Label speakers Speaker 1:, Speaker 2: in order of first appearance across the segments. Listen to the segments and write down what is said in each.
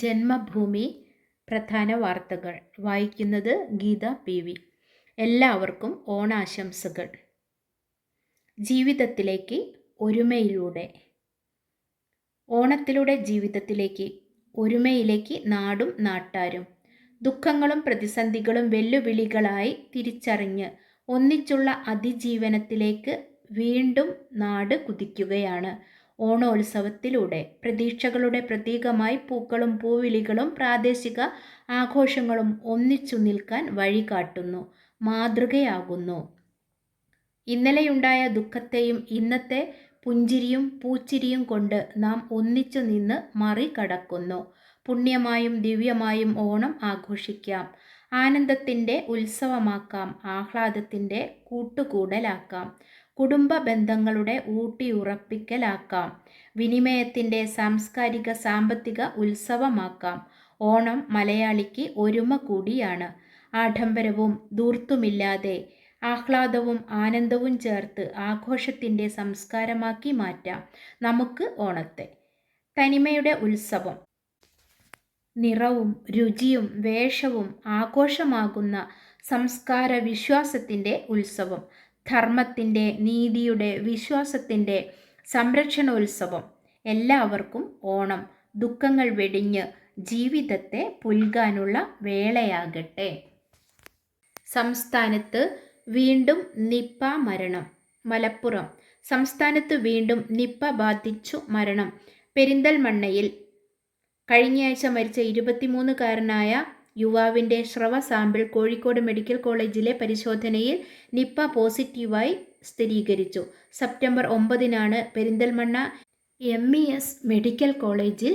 Speaker 1: ജന്മഭൂമി പ്രധാന വാർത്തകൾ വായിക്കുന്നത് ഗീത പി വി എല്ലാവർക്കും ഓണാശംസകൾ ജീവിതത്തിലേക്ക് ഒരുമയിലൂടെ ഓണത്തിലൂടെ ജീവിതത്തിലേക്ക് ഒരുമയിലേക്ക് നാടും നാട്ടാരും ദുഃഖങ്ങളും പ്രതിസന്ധികളും വെല്ലുവിളികളായി തിരിച്ചറിഞ്ഞ് ഒന്നിച്ചുള്ള അതിജീവനത്തിലേക്ക് വീണ്ടും നാട് കുതിക്കുകയാണ് ഓണോത്സവത്തിലൂടെ പ്രതീക്ഷകളുടെ പ്രതീകമായി പൂക്കളും പൂവിളികളും പ്രാദേശിക ആഘോഷങ്ങളും ഒന്നിച്ചു നിൽക്കാൻ വഴികാട്ടുന്നു മാതൃകയാകുന്നു ഇന്നലെയുണ്ടായ ദുഃഖത്തെയും ഇന്നത്തെ പുഞ്ചിരിയും പൂച്ചിരിയും കൊണ്ട് നാം ഒന്നിച്ചു നിന്ന് മറികടക്കുന്നു പുണ്യമായും ദിവ്യമായും ഓണം ആഘോഷിക്കാം ആനന്ദത്തിൻ്റെ ഉത്സവമാക്കാം ആഹ്ലാദത്തിൻ്റെ കൂട്ടുകൂടലാക്കാം കുടുംബ ബന്ധങ്ങളുടെ ഊട്ടിയുറപ്പിക്കലാക്കാം വിനിമയത്തിൻ്റെ സാംസ്കാരിക സാമ്പത്തിക ഉത്സവമാക്കാം ഓണം മലയാളിക്ക് ഒരുമ കൂടിയാണ് ആഡംബരവും ദൂർത്തുമില്ലാതെ ആഹ്ലാദവും ആനന്ദവും ചേർത്ത് ആഘോഷത്തിൻ്റെ സംസ്കാരമാക്കി മാറ്റാം നമുക്ക് ഓണത്തെ തനിമയുടെ ഉത്സവം നിറവും രുചിയും വേഷവും ആഘോഷമാകുന്ന സംസ്കാര വിശ്വാസത്തിൻ്റെ ഉത്സവം ധർമ്മത്തിൻ്റെ നീതിയുടെ വിശ്വാസത്തിൻ്റെ സംരക്ഷണോത്സവം എല്ലാവർക്കും ഓണം ദുഃഖങ്ങൾ വെടിഞ്ഞ് ജീവിതത്തെ പുൽകാനുള്ള വേളയാകട്ടെ സംസ്ഥാനത്ത് വീണ്ടും നിപ്പ മരണം മലപ്പുറം സംസ്ഥാനത്ത് വീണ്ടും നിപ്പ ബാധിച്ചു മരണം പെരിന്തൽമണ്ണയിൽ കഴിഞ്ഞയാഴ്ച മരിച്ച ഇരുപത്തിമൂന്നുകാരനായ യുവാവിൻ്റെ ശ്രവ സാമ്പിൾ കോഴിക്കോട് മെഡിക്കൽ കോളേജിലെ പരിശോധനയിൽ നിപ്പ പോസിറ്റീവായി സ്ഥിരീകരിച്ചു സെപ്റ്റംബർ ഒമ്പതിനാണ് Perinthalmanna M E S medical കോളേജിൽ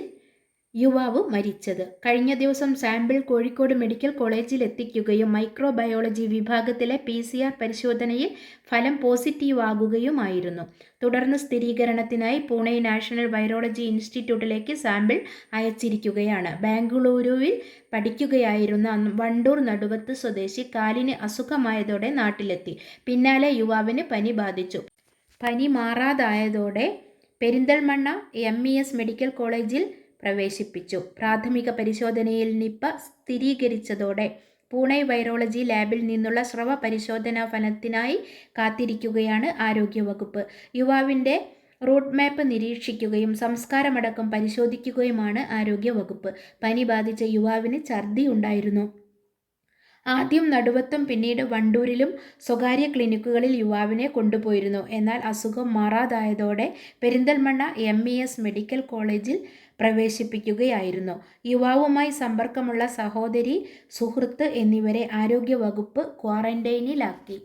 Speaker 1: യുവാവ് മരിച്ചത് കഴിഞ്ഞ ദിവസം സാമ്പിൾ കോഴിക്കോട് മെഡിക്കൽ കോളേജിൽ എത്തിക്കുകയും മൈക്രോബയോളജി വിഭാഗത്തിലെ പി സി ആർ പരിശോധനയിൽ ഫലം പോസിറ്റീവ് ആകുകയുമായിരുന്നു തുടർന്ന് സ്ഥിരീകരണത്തിനായി പൂനെ നാഷണൽ വൈറോളജി ഇൻസ്റ്റിറ്റ്യൂട്ടിലേക്ക് സാമ്പിൾ അയച്ചിരിക്കുകയാണ് ബാംഗ്ലൂരുവിൽ പഠിക്കുകയായിരുന്ന വണ്ടൂർ നടുവത്ത് സ്വദേശി കാലിന് അസുഖമായതോടെ നാട്ടിലെത്തി പിന്നാലെ യുവാവിന് പനി ബാധിച്ചു പനി മാറാതായതോടെ Perinthalmanna M E S medical കോളേജിൽ പ്രവേശിപ്പിച്ചു പ്രാഥമിക പരിശോധനയിൽ നിപ്പ സ്ഥിരീകരിച്ചതോടെ പൂണെ വൈറോളജി ലാബിൽ നിന്നുള്ള സ്രവ പരിശോധനാ ഫലത്തിനായി കാത്തിരിക്കുകയാണ് ആരോഗ്യവകുപ്പ് യുവാവിൻ്റെ റൂട്ട് മാപ്പ് നിരീക്ഷിക്കുകയും സംസ്കാരമടക്കം പരിശോധിക്കുകയുമാണ് ആരോഗ്യവകുപ്പ് പനി ബാധിച്ച യുവാവിന് ഛർദി ഉണ്ടായിരുന്നു ആദ്യം നടുവത്തും പിന്നീട് വണ്ടൂരിലും സ്വകാര്യ ക്ലിനിക്കുകളിൽ യുവാവിനെ കൊണ്ടുപോയിരുന്നു എന്നാൽ അസുഖം മാറാതായതോടെ പെരിന്തൽമണ്ണ എം മെഡിക്കൽ കോളേജിൽ പ്രവേശിപ്പിക്കുകയായിരുന്നു യുവാവുമായി സമ്പർക്കമുള്ള സഹോദരി സുഹൃത്ത് എന്നിവരെ ആരോഗ്യ വകുപ്പ് ക്വാറന്റൈനിലാക്കി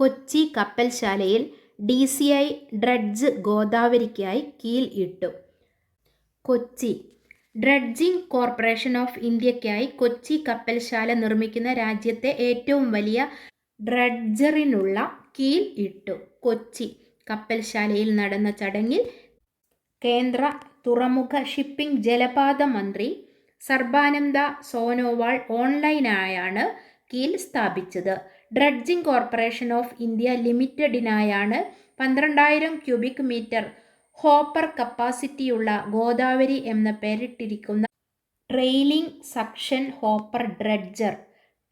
Speaker 1: കൊച്ചി കപ്പൽശാലയിൽ ഡി സി ഐ ഡ്രഡ്ജ് ഗോദാവരിക്കായി കീൽ ഇട്ടു കൊച്ചി ഡ്രഡ്ജിംഗ് കോർപ്പറേഷൻ ഓഫ് ഇന്ത്യയ്ക്കായി കൊച്ചി കപ്പൽശാല നിർമ്മിക്കുന്ന രാജ്യത്തെ ഏറ്റവും വലിയ ഡ്രഡ്ജറിനുള്ള കീൽ ഇട്ടു കൊച്ചി കപ്പൽശാലയിൽ നടന്ന ചടങ്ങിൽ കേന്ദ്ര തുറമുഖ ഷിപ്പിംഗ് ജലപാത മന്ത്രി സർബാനന്ദ സോനോവാൾ ഓൺലൈനായാണ് കീൽ സ്ഥാപിച്ചത് ഡ്രഡ്ജിംഗ് കോർപ്പറേഷൻ ഓഫ് ഇന്ത്യ ലിമിറ്റഡിനായാണ് പന്ത്രണ്ടായിരം ക്യൂബിക് മീറ്റർ ഹോപ്പർ കപ്പാസിറ്റിയുള്ള ഗോദാവരി എന്ന പേരിട്ടിരിക്കുന്ന trailing suction hopper dredger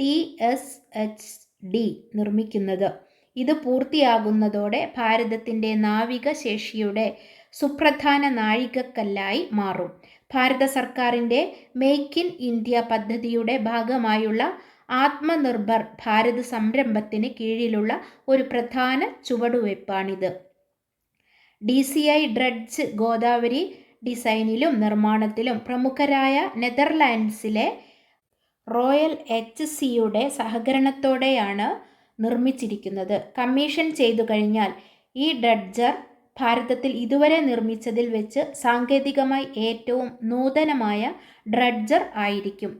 Speaker 1: T S H D നിർമ്മിക്കുന്നത് ഇത് പൂർത്തിയാകുന്നതോടെ ഭാരതത്തിൻ്റെ നാവികശേഷിയുടെ സുപ്രധാന നാഴികക്കല്ലായി മാറും ഭാരത സർക്കാരിൻ്റെ മേക്ക് ഇൻ ഇന്ത്യ പദ്ധതിയുടെ ഭാഗമായുള്ള ആത്മനിർഭർ ഭാരത് സംരംഭത്തിന് കീഴിലുള്ള ഒരു പ്രധാന ചുവടുവയ്പ്പാണിത് D C I dredge Godavari ഡിസൈനിലും നിർമ്മാണത്തിലും പ്രമുഖരായ നെതർലാൻഡ്സിലെ റോയൽ എച്ച് സിയുടെ സഹകരണത്തോടെയാണ് നിർമ്മിച്ചിരിക്കുന്നത് കമ്മീഷൻ ചെയ്തു കഴിഞ്ഞാൽ ഈ ഡ്രഡ്ജർ ഭാരതത്തിൽ ഇതുവരെ നിർമ്മിച്ചതിൽ വെച്ച് സാങ്കേതികമായി ഏറ്റവും നൂതനമായ ഡ്രഡ്ജർ ആയിരിക്കും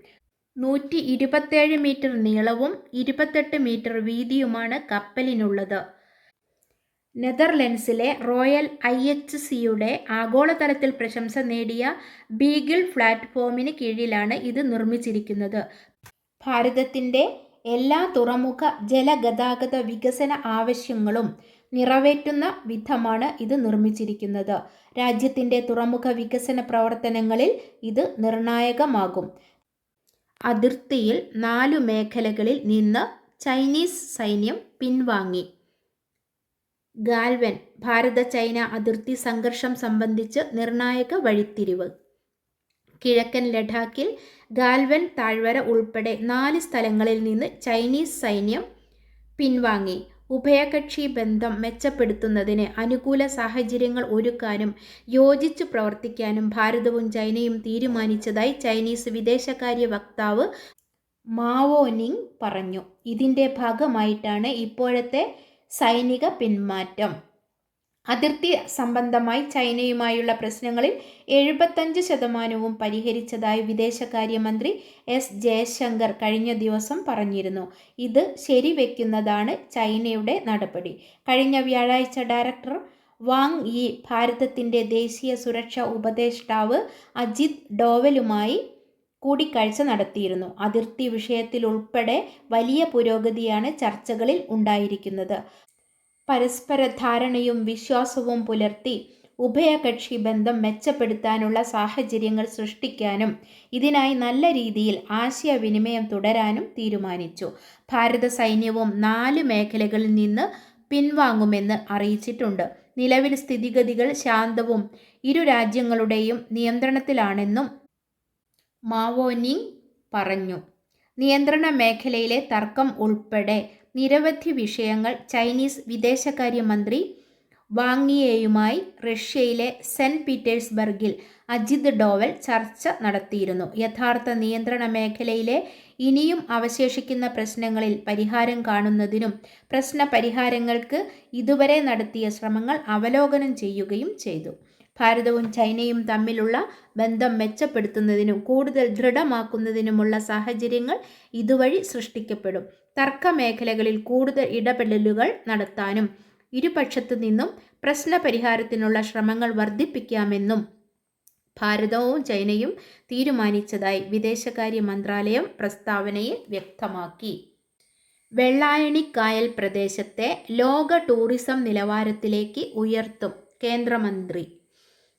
Speaker 1: നൂറ്റി ഇരുപത്തേഴ് മീറ്റർ നീളവും ഇരുപത്തെട്ട് മീറ്റർ വീതിയുമാണ് കപ്പലിനുള്ളത് നെതർലൻഡ്സിലെ റോയൽ ഐ എച്ച് സിയുടെ ആഗോളതലത്തിൽ പ്രശംസ നേടിയ ബീഗിൾ പ്ലാറ്റ്ഫോമിന് കീഴിലാണ് ഇത് നിർമ്മിച്ചിരിക്കുന്നത് ഭാരതത്തിൻ്റെ എല്ലാ തുറമുഖ ജലഗതാഗത വികസന ആവശ്യങ്ങളും നിറവേറ്റുന്ന വിധമാണ് ഇത് നിർമ്മിച്ചിരിക്കുന്നത് രാജ്യത്തിൻ്റെ തുറമുഖ വികസന പ്രവർത്തനങ്ങളിൽ ഇത് നിർണായകമാകും അതിർത്തിയിൽ നാലു മേഖലകളിൽ നിന്ന് ചൈനീസ് സൈന്യം പിൻവാങ്ങി ഗാൽവൻ ഭാരത ചൈന അതിർത്തി സംഘർഷം സംബന്ധിച്ച് നിർണായക വഴിത്തിരിവ് കിഴക്കൻ ലഡാക്കിൽ ഗാൽവൻ താഴ്വര ഉൾപ്പെടെ നാല് സ്ഥലങ്ങളിൽ നിന്ന് ചൈനീസ് സൈന്യം പിൻവാങ്ങി ഉഭയകക്ഷി ബന്ധം മെച്ചപ്പെടുത്തുന്നതിന് അനുകൂല സാഹചര്യങ്ങൾ ഒരുക്കാനും യോജിച്ചു പ്രവർത്തിക്കാനും ഭാരതവും ചൈനയും തീരുമാനിച്ചതായി ചൈനീസ് വിദേശകാര്യ വക്താവ് മാവോനിങ് പറഞ്ഞു ഇതിൻ്റെ ഭാഗമായിട്ടാണ് ഇപ്പോഴത്തെ സൈനിക പിന്മാറ്റം അതിർത്തി സംബന്ധമായി ചൈനയുമായുള്ള പ്രശ്നങ്ങളിൽ എഴുപത്തഞ്ച് ശതമാനവും പരിഹരിച്ചതായി വിദേശകാര്യമന്ത്രി എസ് ജയശങ്കർ കഴിഞ്ഞ ദിവസം പറഞ്ഞിരുന്നു ഇത് ശരിവെക്കുന്നതാണ് ചൈനയുടെ നടപടി കഴിഞ്ഞ വ്യാഴാഴ്ച ഡയറക്ടർ വാങ് യി ഭാരതത്തിൻ്റെ ദേശീയ സുരക്ഷാ ഉപദേഷ്ടാവ് അജിത് ഡോവലുമായി കൂടിക്കാഴ്ച നടത്തിയിരുന്നു അതിർത്തി വിഷയത്തിൽ ഉൾപ്പെടെ വലിയ പുരോഗതിയാണ് ചർച്ചകളിൽ ഉണ്ടായിരിക്കുന്നത് പരസ്പര ധാരണയും വിശ്വാസവും പുലർത്തി ഉഭയകക്ഷി ബന്ധം മെച്ചപ്പെടുത്താനുള്ള സാഹചര്യങ്ങൾ സൃഷ്ടിക്കാനും ഇതിനായി നല്ല രീതിയിൽ ആശയവിനിമയം തുടരാനും തീരുമാനിച്ചു ഭാരത സൈന്യവും നാല് മേഖലകളിൽ നിന്ന് പിൻവാങ്ങുമെന്ന് അറിയിച്ചിട്ടുണ്ട് നിലവിൽ സ്ഥിതിഗതികൾ ശാന്തവും ഇരു രാജ്യങ്ങളുടെയും നിയന്ത്രണത്തിലാണെന്നും മാവോനിങ് പറഞ്ഞു നിയന്ത്രണ മേഖലയിലെ തർക്കം ഉൾപ്പെടെ നിരവധി വിഷയങ്ങൾ ചൈനീസ് വിദേശകാര്യമന്ത്രി വാങ്ങിയേയുമായി റഷ്യയിലെ സെൻറ്റ് പീറ്റേഴ്സ്ബർഗിൽ അജിത് ഡോവൽ ചർച്ച നടത്തിയിരുന്നു യഥാർത്ഥ നിയന്ത്രണ മേഖലയിലെ ഇനിയും അവശേഷിക്കുന്ന പ്രശ്നങ്ങളിൽ പരിഹാരം കാണുന്നതിനും പ്രശ്ന പരിഹാരങ്ങൾക്ക് ഇതുവരെ നടത്തിയ ശ്രമങ്ങൾ അവലോകനം ചെയ്യുകയും ചെയ്തു ഭാരതവും ചൈനയും തമ്മിലുള്ള ബന്ധം മെച്ചപ്പെടുത്തുന്നതിനും കൂടുതൽ ദൃഢമാക്കുന്നതിനുമുള്ള സാഹചര്യങ്ങൾ ഇതുവഴി സൃഷ്ടിക്കപ്പെടും തർക്ക മേഖലകളിൽ കൂടുതൽ ഇടപെടലുകൾ നടത്താനും ഇരുപക്ഷത്തു നിന്നും പ്രശ്നപരിഹാരത്തിനുള്ള ശ്രമങ്ങൾ വർദ്ധിപ്പിക്കാമെന്നും ഭാരതവും ചൈനയും തീരുമാനിച്ചതായി വിദേശകാര്യ മന്ത്രാലയം പ്രസ്താവനയിൽ വ്യക്തമാക്കി വെള്ളായണിക്കായൽ പ്രദേശത്തെ ലോക ടൂറിസം നിലവാരത്തിലേക്ക് ഉയർത്തും കേന്ദ്രമന്ത്രി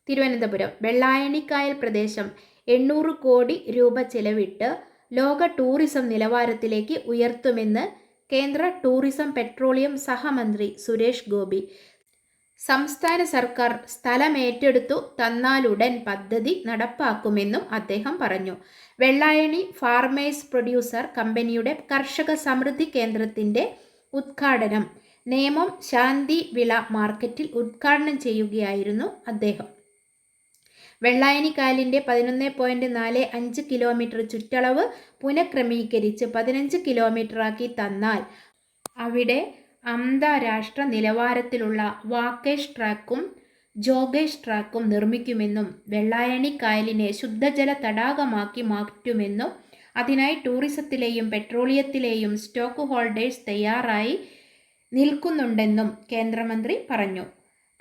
Speaker 1: തിരുവനന്തപുരം വെള്ളായണിക്കായൽ പ്രദേശം എണ്ണൂറ് കോടി രൂപ ചെലവിട്ട് ലോക ടൂറിസം നിലവാരത്തിലേക്ക് ഉയർത്തുമെന്ന് കേന്ദ്ര ടൂറിസം പെട്രോളിയം സഹമന്ത്രി സുരേഷ് ഗോപി സംസ്ഥാന സർക്കാർ സ്ഥലമേറ്റെടുത്തു തന്നാലുടൻ പദ്ധതി നടപ്പാക്കുമെന്നും അദ്ദേഹം പറഞ്ഞു വെള്ളായണി ഫാർമേഴ്സ് പ്രൊഡ്യൂസർ കമ്പനിയുടെ കർഷക സമൃദ്ധി കേന്ദ്രത്തിൻ്റെ ഉദ്ഘാടനം നേമം ശാന്തി വിള മാർക്കറ്റിൽ ഉദ്ഘാടനം ചെയ്യുകയായിരുന്നു അദ്ദേഹം വെള്ളായനിക്കാലിൻ്റെ പതിനൊന്ന് പോയിൻറ്റ് നാല് അഞ്ച് കിലോമീറ്റർ ചുറ്റളവ് പുനഃക്രമീകരിച്ച് പതിനഞ്ച് കിലോമീറ്ററാക്കി തന്നാൽ അവിടെ അന്താരാഷ്ട്ര നിലവാരത്തിലുള്ള വാക്കേഷ് ട്രാക്കും ജോഗേഷ് ട്രാക്കും നിർമ്മിക്കുമെന്നും വെള്ളായണിക്കായലിനെ ശുദ്ധജല തടാകമാക്കി മാറ്റുമെന്നും അതിനായി ടൂറിസത്തിലെയും പെട്രോളിയത്തിലെയും സ്റ്റോക്ക് ഹോൾഡേഴ്സ് തയ്യാറായി നിൽക്കുന്നുണ്ടെന്നും കേന്ദ്രമന്ത്രി പറഞ്ഞു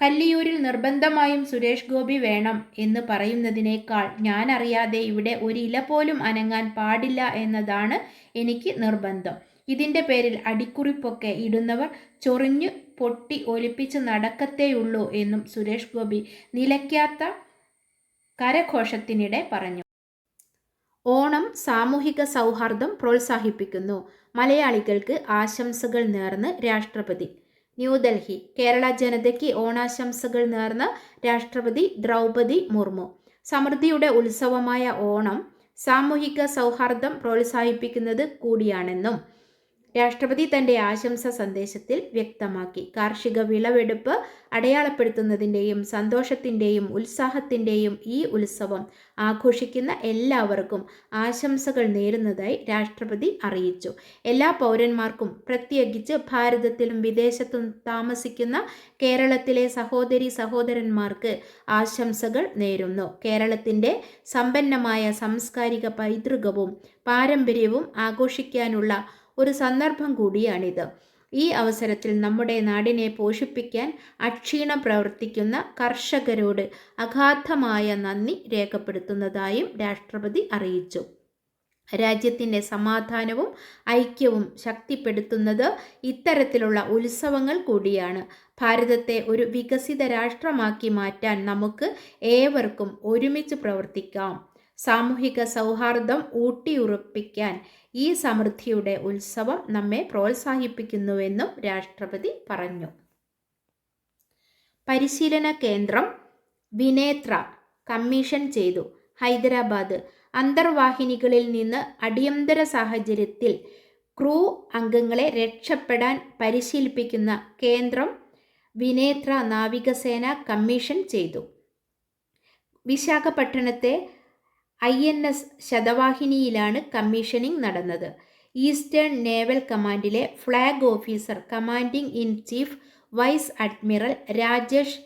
Speaker 1: കല്ലിയൂരിൽ നിർബന്ധമായും സുരേഷ് ഗോപി വേണം എന്ന് പറയുന്നതിനേക്കാൾ ഞാനറിയാതെ ഇവിടെ ഒരു ഇല പോലും അനങ്ങാൻ പാടില്ല എന്നതാണ് എനിക്ക് നിർബന്ധം ഇതിൻ്റെ പേരിൽ അടിക്കുറിപ്പൊക്കെ ഇടുന്നവർ ചൊറിഞ്ഞു പൊട്ടി ഒലിപ്പിച്ച് നടക്കത്തേയുള്ളൂ എന്നും സുരേഷ് ഗോപി നിലയ്ക്കാത്ത കരഘോഷത്തിനിടെ പറഞ്ഞു ഓണം സാമൂഹിക സൗഹാർദ്ദം പ്രോത്സാഹിപ്പിക്കുന്നു മലയാളികൾക്ക് ആശംസകൾ നേർന്ന് രാഷ്ട്രപതി ന്യൂഡൽഹി കേരള ജനതയ്ക്ക് ഓണാശംസകൾ നേർന്ന് രാഷ്ട്രപതി ദ്രൗപതി മുർമു സമൃദ്ധിയുടെ ഉത്സവമായ ഓണം സാമൂഹിക സൗഹാർദ്ദം പ്രോത്സാഹിപ്പിക്കുന്നത് കൂടിയാണെന്നും രാഷ്ട്രപതി തന്റെ ആശംസ സന്ദേശത്തിൽ വ്യക്തമാക്കി കാർഷിക വിളവെടുപ്പ് അടയാളപ്പെടുത്തുന്നതിൻ്റെയും സന്തോഷത്തിൻ്റെയും ഉത്സാഹത്തിൻ്റെയും ഈ ഉത്സവം ആഘോഷിക്കുന്ന എല്ലാവർക്കും ആശംസകൾ നേരുന്നതായി രാഷ്ട്രപതി അറിയിച്ചു എല്ലാ പൗരന്മാർക്കും പ്രത്യേകിച്ച് ഭാരതത്തിലും വിദേശത്തും താമസിക്കുന്ന കേരളത്തിലെ സഹോദരി സഹോദരന്മാർക്ക് ആശംസകൾ നേരുന്നു കേരളത്തിൻ്റെ സമ്പന്നമായ സാംസ്കാരിക പൈതൃകവും പാരമ്പര്യവും ആഘോഷിക്കാനുള്ള ഒരു സന്ദർഭം കൂടിയാണിത് ഈ അവസരത്തിൽ നമ്മുടെ നാടിനെ പോഷിപ്പിക്കാൻ അക്ഷീണം പ്രവർത്തിക്കുന്ന കർഷകരോട് അഗാധമായ നന്ദി രേഖപ്പെടുത്തുന്നതായും രാഷ്ട്രപതി അറിയിച്ചു രാജ്യത്തിൻ്റെ സമാധാനവും ഐക്യവും ശക്തിപ്പെടുത്തുന്നത് ഇത്തരത്തിലുള്ള ഉത്സവങ്ങൾ കൂടിയാണ് ഭാരതത്തെ ഒരു വികസിത രാഷ്ട്രമാക്കി മാറ്റാൻ നമുക്ക് ഏവർക്കും ഒരുമിച്ച് പ്രവർത്തിക്കാം സാമൂഹിക സൗഹാർദ്ദം ഊട്ടിയുറപ്പിക്കാൻ ഈ സമൃദ്ധിയുടെ ഉത്സവം നമ്മെ പ്രോത്സാഹിപ്പിക്കുന്നുവെന്നും രാഷ്ട്രപതി പറഞ്ഞു പരിശീലന കേന്ദ്രം വിനേത്ര കമ്മീഷൻ ചെയ്തു ഹൈദരാബാദ് അന്തർവാഹിനികളിൽ നിന്ന് അടിയന്തര സാഹചര്യത്തിൽ ക്രൂ അംഗങ്ങളെ രക്ഷപ്പെടാൻ പരിശീലിപ്പിക്കുന്ന കേന്ദ്രം വിനേത്ര നാവികസേന കമ്മീഷൻ ചെയ്തു വിശാഖപട്ടണത്തെ ഐ എൻ എസ് ശതവാഹിനിയിലാണ് കമ്മീഷനിങ് നടന്നത് ഈസ്റ്റേൺ നേവൽ കമാൻഡിലെ flag officer commanding in chief vice admiral Rajesh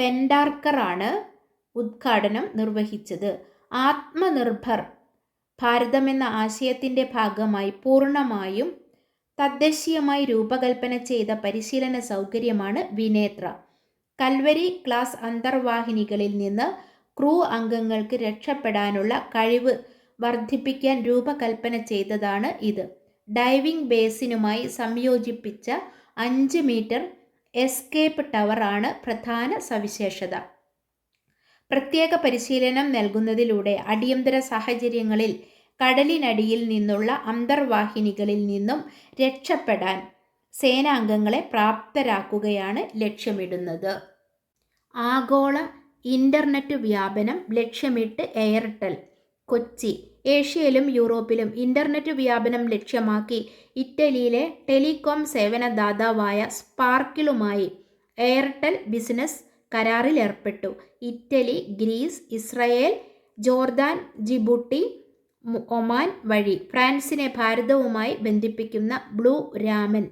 Speaker 1: പെൻഡാർക്കറാണ് ഉദ്ഘാടനം നിർവഹിച്ചത് ആത്മനിർഭർ ഭാരതമെന്ന ആശയത്തിൻ്റെ ഭാഗമായി പൂർണ്ണമായും തദ്ദേശീയമായി രൂപകൽപ്പന ചെയ്ത പരിശീലന സൗകര്യമാണ് വിനേത്ര കൽവരി ക്ലാസ് അന്തർവാഹിനികളിൽ നിന്ന് ക്രൂ അംഗങ്ങൾക്ക് രക്ഷപ്പെടാനുള്ള കഴിവ് വർദ്ധിപ്പിക്കാൻ രൂപകൽപ്പന ചെയ്തതാണ് ഇത് ഡൈവിംഗ് ബേസിനുമായി സംയോജിപ്പിച്ച അഞ്ച് മീറ്റർ എസ്കേപ്പ് ടവറാണ് പ്രധാന സവിശേഷത പ്രത്യേക പരിശീലനം നൽകുന്നതിലൂടെ അടിയന്തര സാഹചര്യങ്ങളിൽ കടലിനടിയിൽ നിന്നുള്ള അന്തർവാഹിനികളിൽ നിന്നും രക്ഷപ്പെടാൻ സേനാംഗങ്ങളെ പ്രാപ്തരാക്കുകയാണ് ലക്ഷ്യമിടുന്നത് ആഗോള ഇൻ്റർനെറ്റ് വ്യാപനം ലക്ഷ്യമിട്ട് എയർടെൽ കൊച്ചി ഏഷ്യയിലും യൂറോപ്പിലും ഇൻ്റർനെറ്റ് വ്യാപനം ലക്ഷ്യമാക്കി ഇറ്റലിയിലെ ടെലികോം സേവനദാതാവായ സ്പാർക്കിളുമായി എയർടെൽ ബിസിനസ് കരാറിലേർപ്പെട്ടു Italy Greece Israel Jordan Djibouti Oman വഴി ഫ്രാൻസിനെ ഭാരതവുമായി ബന്ധിപ്പിക്കുന്ന ബ്ലൂ രാമൻ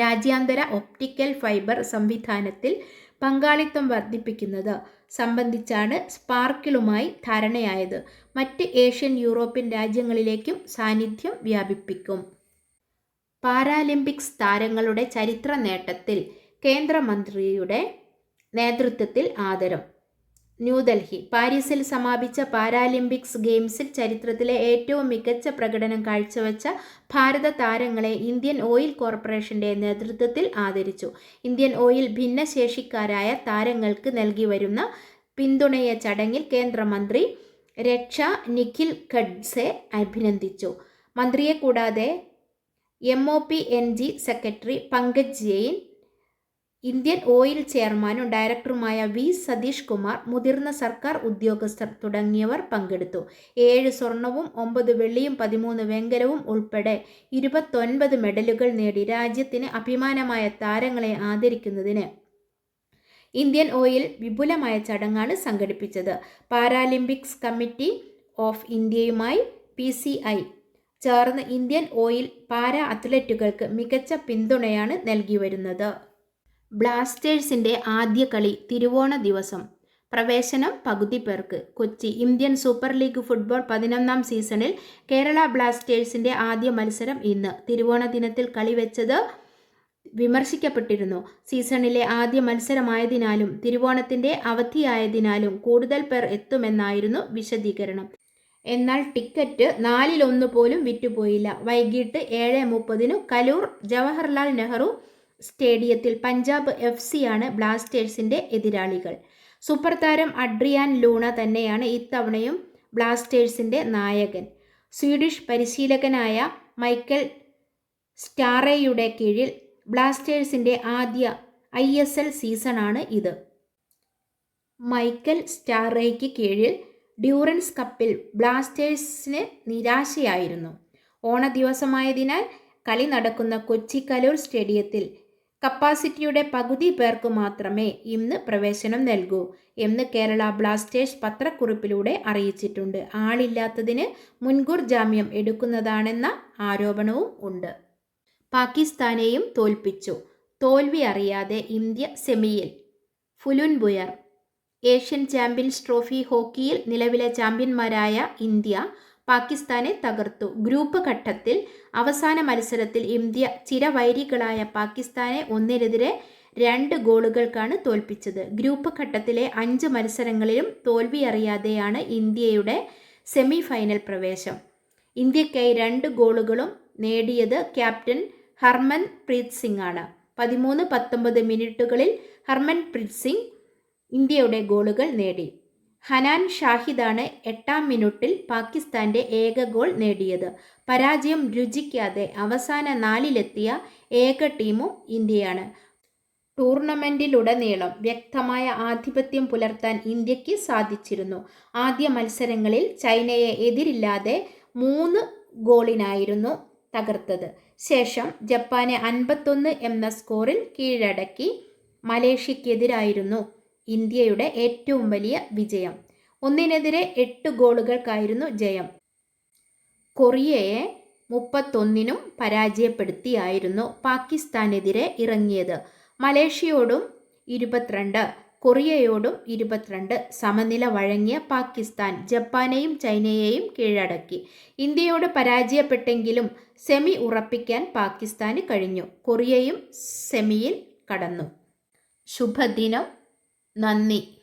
Speaker 1: രാജ്യാന്തര ഒപ്റ്റിക്കൽ ഫൈബർ സംവിധാനത്തിൽ പങ്കാളിത്തം വർദ്ധിപ്പിക്കുന്നത് സംബന്ധിച്ചാണ് സ്പാർക്കിളുമായി ധാരണയായത് മറ്റ് ഏഷ്യൻ യൂറോപ്യൻ രാജ്യങ്ങളിലേക്കും സാന്നിധ്യം വ്യാപിപ്പിക്കും പാരാലിമ്പിക്സ് താരങ്ങളുടെ ചരിത്ര നേട്ടത്തിൽ കേന്ദ്രമന്ത്രിയുടെ നേതൃത്വത്തിൽ ആദരം ന്യൂഡൽഹി പാരീസിൽ സമാപിച്ച പാരാലിമ്പിക്സ് ഗെയിംസിൽ ചരിത്രത്തിലെ ഏറ്റവും മികച്ച പ്രകടനം കാഴ്ചവെച്ച ഭാരത താരങ്ങളെ ഇന്ത്യൻ ഓയിൽ കോർപ്പറേഷന്റെ നേതൃത്വത്തിൽ ആദരിച്ചു ഇന്ത്യൻ ഓയിൽ ഭിന്നശേഷിക്കാരായ താരങ്ങൾക്ക് നൽകി വരുന്ന പിന്തുണയ ചടങ്ങിൽ കേന്ദ്രമന്ത്രി രക്ഷ നിഖിൽ ഖഡ്സെ അഭിനന്ദിച്ചു മന്ത്രിയെ കൂടാതെ M O P N G secretary Pankaj Jain Indian oil ചെയർമാനും ഡയറക്ടറുമായ വി സതീഷ് കുമാർ മുതിർന്ന സർക്കാർ ഉദ്യോഗസ്ഥർ തുടങ്ങിയവർ പങ്കെടുത്തു ഏഴ് സ്വർണവും ഒമ്പത് വെള്ളിയും പതിമൂന്ന് വെങ്കലവും ഉൾപ്പെടെ ഇരുപത്തൊൻപത് മെഡലുകൾ നേടി രാജ്യത്തിന് അഭിമാനമായ താരങ്ങളെ ആദരിക്കുന്നതിന് ഇന്ത്യൻ ഓയിൽ വിപുലമായ ചടങ്ങാണ് സംഘടിപ്പിച്ചത് പാരാലിമ്പിക്സ് കമ്മിറ്റി ഓഫ് ഇന്ത്യയുമായി പി ചേർന്ന് ഇന്ത്യൻ ഓയിൽ പാരാ അത്ലറ്റുകൾക്ക് മികച്ച പിന്തുണയാണ് നൽകി വരുന്നത് ബ്ലാസ്റ്റേഴ്സിൻ്റെ ആദ്യ കളി തിരുവോണ ദിവസം പ്രവേശനം പകുതി പേർക്ക് Kochi Indian super league football പതിനൊന്നാം സീസണിൽ കേരള ബ്ലാസ്റ്റേഴ്സിൻ്റെ ആദ്യ മത്സരം ഇന്ന് തിരുവോണ ദിനത്തിൽ കളി വെച്ചത് വിമർശിക്കപ്പെട്ടിരുന്നു സീസണിലെ ആദ്യ മത്സരമായതിനാലും തിരുവോണത്തിൻ്റെ അവധിയായതിനാലും കൂടുതൽ പേർ എത്തുമെന്നായിരുന്നു വിശദീകരണം എന്നാൽ ടിക്കറ്റ് നാലിലൊന്ന് പോലും വിറ്റുപോയില്ല വൈകിട്ട് ഏഴ് മുപ്പതിനു കലൂർ ജവഹർലാൽ നെഹ്റു സ്റ്റേഡിയത്തിൽ പഞ്ചാബ് എഫ് സിയാണ് ബ്ലാസ്റ്റേഴ്സിൻ്റെ എതിരാളികൾ സൂപ്പർ താരം അഡ്രിയാൻ ലൂണ തന്നെയാണ് ഇത്തവണയും ബ്ലാസ്റ്റേഴ്സിൻ്റെ നായകൻ സ്വീഡിഷ് പരിശീലകനായ മൈക്കൽ സ്റ്റാറയുടെ കീഴിൽ ബ്ലാസ്റ്റേഴ്സിൻ്റെ ആദ്യ ഐ എസ് എൽ സീസണാണ് ഇത് മൈക്കൽ സ്റ്റാറയ്ക്ക് കീഴിൽ ഡ്യൂറൻസ് കപ്പിൽ ബ്ലാസ്റ്റേഴ്സിന് നിരാശയായിരുന്നു ഓണദിവസമായതിനാൽ കളി നടക്കുന്ന കൊച്ചി കലൂർ സ്റ്റേഡിയത്തിൽ കപ്പാസിറ്റിയുടെ പകുതി പേർക്ക് മാത്രമേ ഇന്ന് പ്രവേശനം നൽകൂ എന്ന് കേരള ബ്ലാസ്റ്റേഴ്സ് പത്രക്കുറിപ്പിലൂടെ അറിയിച്ചിട്ടുണ്ട് ആളില്ലാത്തതിന് മുൻകൂർ ജാമ്യം എടുക്കുന്നതാണെന്ന ആരോപണവും ഉണ്ട് പാകിസ്ഥാനെയും തോൽപ്പിച്ചു തോൽവി അറിയാതെ ഇന്ത്യ സെമിയിൽ Hulunbuir Asian champions trophy ഹോക്കിയിൽ നിലവിലെ ചാമ്പ്യന്മാരായ ഇന്ത്യ പാകിസ്ഥാനെ തകർത്തു ഗ്രൂപ്പ് ഘട്ടത്തിൽ അവസാന മത്സരത്തിൽ ഇന്ത്യ ചിരവൈരികളായ പാകിസ്ഥാനെ ഒന്നിനെതിരെ രണ്ട് ഗോളുകൾക്കാണ് തോൽപ്പിച്ചത് ഗ്രൂപ്പ് ഘട്ടത്തിലെ അഞ്ച് മത്സരങ്ങളിലും തോൽവി അറിയാതെയാണ് ഇന്ത്യയുടെ സെമി ഫൈനൽ പ്രവേശം ഇന്ത്യക്കായി രണ്ട് ഗോളുകളും നേടിയത് ക്യാപ്റ്റൻ ഹർമൻ പ്രീത് സിംഗ് ആണ് പതിമൂന്ന് പത്തൊമ്പത് മിനിറ്റുകളിൽ ഹർമൻ പ്രീത് സിംഗ് ഇന്ത്യയുടെ ഗോളുകൾ നേടി ഹനാൻ ഷാഹിദാണ് എട്ടാം മിനിറ്റിൽ പാകിസ്ഥാന്റെ ഏക ഗോൾ നേടിയത് പരാജയം രുചിക്കാതെ അവസാന നാലിലെത്തിയ ഏക ടീമും ഇന്ത്യയാണ് ടൂർണമെന്റിലുടനീളം വ്യക്തമായ ആധിപത്യം പുലർത്താൻ ഇന്ത്യക്ക് സാധിച്ചിരുന്നു ആദ്യ മത്സരങ്ങളിൽ ചൈനയെ എതിരില്ലാതെ മൂന്ന് ഗോളിനായിരുന്നു തകർത്തത് ശേഷം ജപ്പാനെ അൻപത്തൊന്ന് എന്ന സ്കോറിൽ കീഴടക്കി മലേഷ്യക്കെതിരായിരുന്നു ഇന്ത്യയുടെ ഏറ്റവും വലിയ വിജയം ഒന്നിനെതിരെ എട്ട് ഗോളുകൾക്കായിരുന്നു ജയം കൊറിയയെ മുപ്പത്തൊന്നിനും പരാജയപ്പെടുത്തിയായിരുന്നു പാകിസ്ഥാനെതിരെ ഇറങ്ങിയത് മലേഷ്യയോടും ഇരുപത്തിരണ്ട് കൊറിയയോടും ഇരുപത്തിരണ്ട് സമനില വഴങ്ങിയ പാകിസ്ഥാൻ ജപ്പാനെയും ചൈനയെയും കീഴടക്കി ഇന്ത്യയോട് പരാജയപ്പെട്ടെങ്കിലും സെമി ഉറപ്പിക്കാൻ പാകിസ്ഥാന് കഴിഞ്ഞു കൊറിയയും സെമിയിൽ കടന്നു ശുഭദിനം 那你？